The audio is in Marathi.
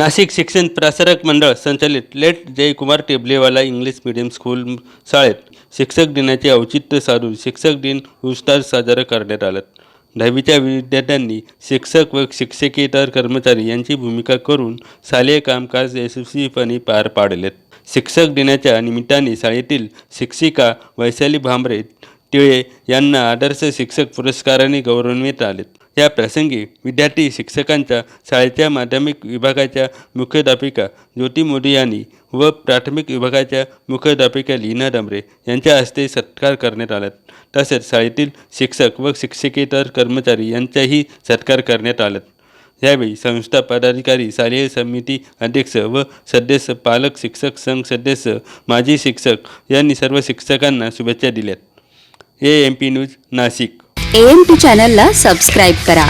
नाशिक शिक्षण प्रसारक मंडळ संचालित late Jaykumar Tablewala English medium school शाळेत शिक्षक दिनाचे औचित्य साधून शिक्षक दिन उत्साह साजरा करण्यात आला. दहावीच्या विद्यार्थ्यांनी शिक्षक व शिक्षकेतर कर्मचारी यांची भूमिका करून शालेय कामकाज यशस्वीपणे पार पाडलेत. शिक्षक दिनाच्या निमित्ताने शाळेतील शिक्षिका वैशाली भांबरे टिळे यांना आदर्श शिक्षक पुरस्काराने गौरवण्यात आले. या प्रसंगी विद्यार्थी शिक्षकांच्या शाळेच्या माध्यमिक विभागाच्या मुख्याध्यापिका ज्योती मोदी यांनी व प्राथमिक विभागाच्या मुख्याध्यापिका लीना डांबरे यांच्या हस्ते सत्कार करण्यात आला. तसेच शाळेतील शिक्षक व शिक्षकेतर कर्मचारी यांचाही सत्कार करण्यात आला. यावेळी संस्था पदाधिकारी शालेय समिती अध्यक्ष व सदस्य पालक शिक्षक संघ सदस्य माजी शिक्षक यांनी सर्व शिक्षकांना शुभेच्छा दिल्यात. A M P news Nashik. AM T चॅनलला सबस्क्राईब करा.